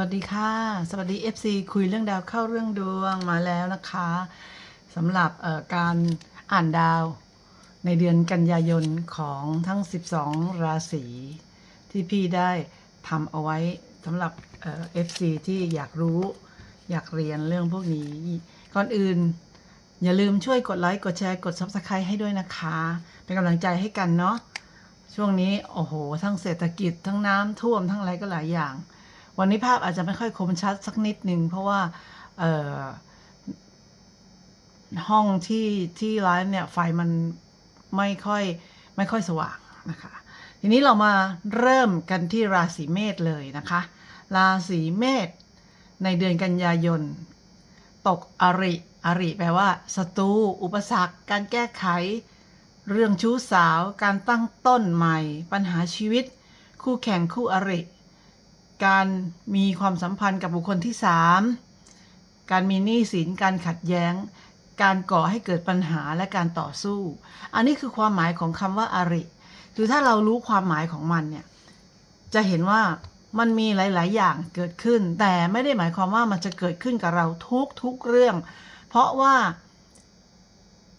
วัสดีค่ะ สวัสดี FC คุยเรื่องดาวเข้าเรื่องดวงมาแล้วนะคะสำหรับการอ่านดาวในเดือนกันยายนของทั้ง 12 ราศีที่พี่ได้ทำเอาไว้สำหรับเอ่อ FC ที่อยากรู้อยากเรียนเรื่องพวกนี้ ก่อนอื่น อย่าลืมช่วยกดไลค์ กดแชร์กด Subscribe ให้ด้วยนะคะ เป็นกำลังใจให้กันเนาะช่วงนี้ โอ้โห ทั้งเศรษฐกิจทั้งน้ำท่วมทั้งอะไรก็หลายอย่าง วันนี้ภาพอาจจะไม่ค่อยคมชัดสักนิดนึง เพราะว่าห้องที่ที่ไลฟ์เนี่ยไฟมันไม่ค่อยไม่ค่อยสว่างนะคะ ทีนี้เรามาเริ่มกันที่ราศีเมษเลยนะคะ ราศีเมษในเดือนกันยายน ตกอริอริแปลว่าศัตรูอุปสรรค การแก้ไข เรื่องชู้สาว การตั้งต้นใหม่ ปัญหาชีวิต คู่แข่งคู่อริ การมีความสัมพันธ์กับบุคคลที่สามการมีหนี้สินการขัดแย้ง การก่อให้เกิดปัญหาและการต่อสู้ อันนี้คือความหมายของคำว่าอาริคือถ้าเรารู้ความหมายของมันเนี่ยจะเห็นว่ามันมีหลาย ๆ อย่างเกิดขึ้น แต่ไม่ได้หมายความว่ามันจะเกิดขึ้นกับเราทุกทุกเรื่อง เพราะว่า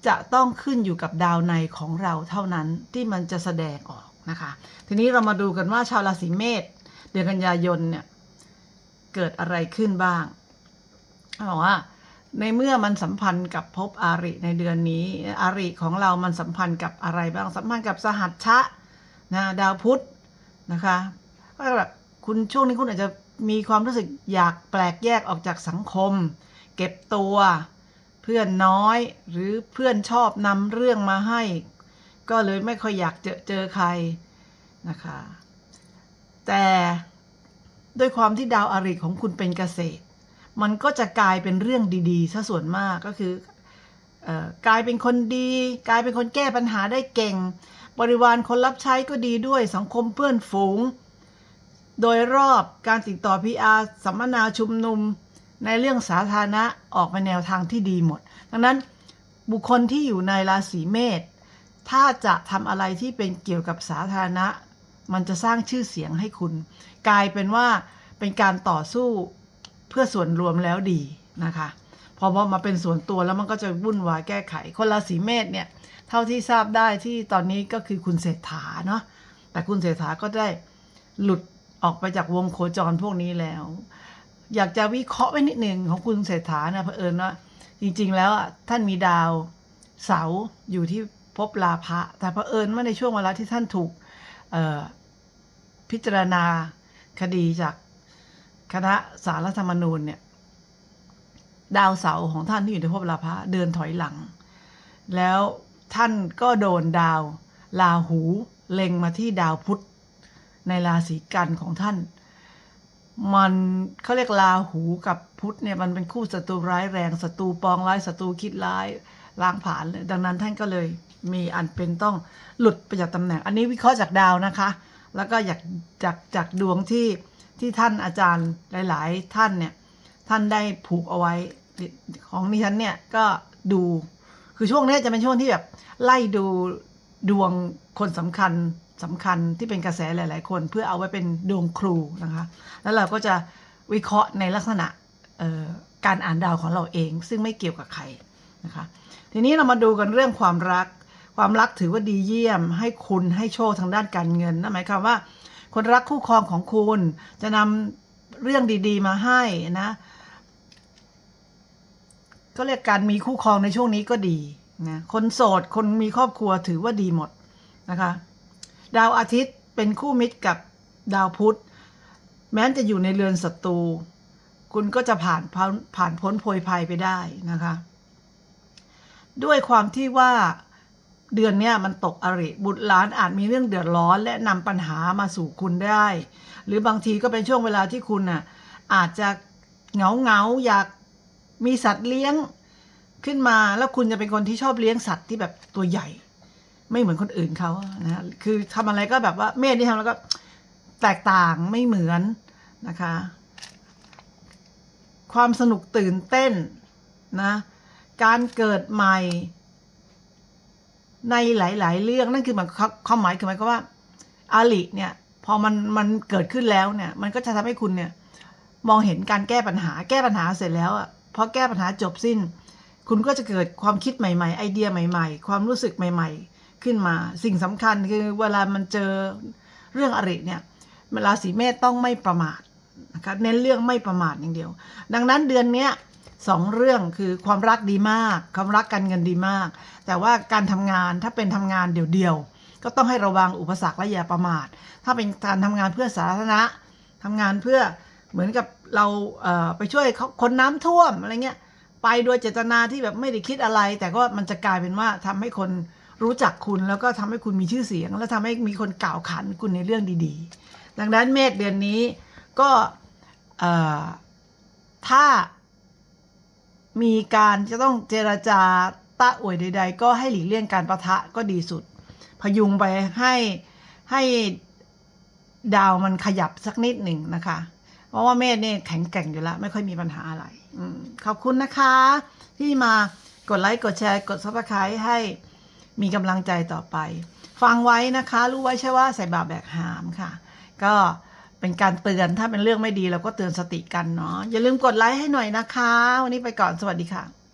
จะต้องขึ้นอยู่กับดาวในของเราเท่านั้นที่มันจะแสดงออกนะคะ ทีนี้เรามาดูกันว่าชาวราศีเมษ เดือนกันยายนเนี่ยเกิดอะไรขึ้นบ้างเขาบอกว่าในเมื่อมันสัมพันธ์กับภพอาริในเดือนนี้ อาริของเรามันสัมพันธ์กับอะไรบ้างสัมพันธ์กับสหัชชะนะดาวพุธนะคะก็แบบคุณช่วงนี้คุณอาจจะมีความรู้สึกอยากแปลกแยกออกจากสังคม เก็บตัวเพื่อนน้อยหรือเพื่อนชอบนำเรื่องมาให้ ก็เลยไม่ค่อยอยากเจอเจอใครนะคะ แต่ด้วยความที่ดาวอาริของคุณเป็นเกษตร มันก็จะกลายเป็นเรื่องดีๆซะส่วนมากก็คืออกลายเป็นคนดี กลายเป็นคนแก้ปัญหาได้เก่ง บริวารคนรับใช้ก็ดีด้วยสังคมเพื่อนฝูง โดยรอบการติดต่อ PR สัมมนาชุมนุม ในเรื่องสาธารณะออกมาแนวทางที่ดีหมด ดังนั้นบุคคลที่อยู่ในราศีเมษถ้าจะทำอะไรที่เป็นเกี่ยวกับสาธารณะ มันจะสร้างชื่อเสียงให้คุณ กลายเป็นว่าเป็นการต่อสู้เพื่อส่วนรวมแล้วดีนะคะพอมาเป็นส่วนตัวแล้วมันก็จะวุ่นวายแก้ไข คนราศีเมษเนี่ยเท่าที่ทราบได้ที่ตอนนี้ก็คือคุณเศรษฐาเนาะแต่คุณเศรษฐาก็ได้หลุดออกไปจากวงโคจรพวกนี้แล้ว อยากจะวิเคราะห์ไว้นิดหนึ่งของคุณเศรษฐานะเผอิญว่าจริงๆแล้วอะท่านมีดาวเสาอยู่ที่ภพลาภะแต่เผอิญว่าในช่วงเวลาที่ท่านถูก พิจารณาคดีจากคณะสารรัฐธรรมนูญเนี่ย ดาวเสาร์ของท่านที่อยู่ในภพลาภะเดินถอยหลัง แล้วท่านก็โดนดาวลาหูเล็งมาที่ดาวพุธในราศีกันของท่าน มันเขาเรียกลาหูกับพุธเนี่ยมันเป็นคู่ศัตรูร้ายแรงศัตรูปองร้ายศัตรูคิดร้าย ล้างผลาญเลยดังนั้นท่านก็เลยมีอันเป็นต้องหลุดไปจากตำแหน่ง อันนี้วิเคราะห์จากดาวนะคะ แล้วก็อยากจากจากดวงที่ที่ท่านอาจารย์หลาย ๆ ท่านเนี่ยท่านได้ผูกเอาไว้ของดิฉันเนี่ยก็ดูคือช่วงนี้จะเป็นช่วงที่แบบไล่ดูดวงคนสำคัญสำคัญที่เป็นกระแสหลาย ๆ คนเพื่อเอาไว้เป็นดวงครูนะคะ แล้วเราก็จะวิเคราะห์ในลักษณะการอ่านดาวของเราเอง ซึ่งไม่เกี่ยวกับใคร นะคะทีนี้เรามาดูกันเรื่องความรัก ความรักถือว่าดีเยี่ยม ให้คุณให้โชคทางด้านการเงินนั่นหมายความว่า คนรักคู่ครองของคุณจะนำเรื่องดี ๆ มาให้นะก็เรียกการมีคู่ครองในช่วงนี้ก็ดีนะคนโสดคนมีครอบครัวถือว่าดีหมดนะคะดาวอาทิตย์เป็นคู่มิตรกับดาวพุธ แม้จะอยู่ในเรือนศัตรู คุณก็จะผ่านผ่านผ่านพ้นโพยภัยไปได้นะคะ ด้วยความที่ว่าเดือนเนี้ยมันตกอริ บุตรหลานอาจมีเรื่องเดือดร้อน และนำปัญหามาสู่คุณได้ หรือบางทีก็เป็นช่วงเวลาที่คุณน่ะอาจจะเหงาเหงาอยากมีสัตว์เลี้ยงขึ้นมาแล้วคุณจะเป็นคนที่ชอบเลี้ยงสัตว์ที่แบบตัวใหญ่ ไม่เหมือนคนอื่นเขานะฮะคือทำอะไรก็แบบว่าเมธที่ทำแล้วก็แตกต่างไม่เหมือนนะคะ ความสนุกตื่นเต้นนะ การเกิดใหม่ ในหลาย ๆ เรื่องนั่นคือหมายความหมายคือหมายความว่าอาลิเนี่ย พอมันมันเกิดขึ้นแล้วเนี่ย มันก็จะทำให้คุณเนี่ย มองเห็นการแก้ปัญหา แก้ปัญหาเสร็จแล้วอะพอแก้ปัญหาจบสิ้น คุณก็จะเกิดความคิดใหม่ ๆ ไอเดียใหม่ ๆ ความรู้สึกใหม่ ๆ ขึ้นมา สิ่งสำคัญคือเวลามันเจอเรื่องอริเนี่ยราศีเมษต้องไม่ประมาทนะคะเน้นเรื่องไม่ประมาทอย่างเดียว ดังนั้นเดือนเนี้ย สองเรื่องคือความรักดีมาก ความรักการเงินดีมาก แต่ว่าการทำงานถ้าเป็นทำงานเดี่ยวๆก็ต้องให้ระวังอุปสรรคและอย่าประมาท ถ้าเป็นการทำงานเพื่อสาธารณะทำงานเพื่อเหมือนกับเราเไปช่วยเขาคนน้ำท่วมอะไรเงี้ยไปโดยเจตนาที่แบบไม่ได้คิดอะไร แต่ก็มันจะกลายเป็นว่าทำให้คนรู้จักคุณแล้วก็ทำให้คุณมีชื่อเสียง แล้วทำให้มีคนกล่าวขานคุณในเรื่องดีๆ ดังนั้นเมษเดือนนี้ก็ถ้า มีการจะต้องเจรจาตะอวยใด ๆ ก็ให้หลีกเลี่ยงการประทะก็ดีสุด พยุงไปให้ให้ดาวมันขยับสักนิดหนึ่งนะคะ เพราะว่าเมษเนี่ยแข็งแกร่งอยู่แล้ว ไม่ค่อยมีปัญหาอะไรอขอบคุณนะคะ ที่มากดไลค์กดแชร์ กดซับสไครต์ให้มีกำลังใจต่อไป ฟังไว้นะคะ รู้ไว้ใช่ว่าใส่บาปแบกหามค่ะ ก็ เป็นการเตือนถ้าเป็นเรื่องไม่ดีเราก็เตือนสติกันเนาะอย่าลืมกดไลค์ให้หน่อยนะคะ วันนี้ไปก่อนสวัสดีค่ะ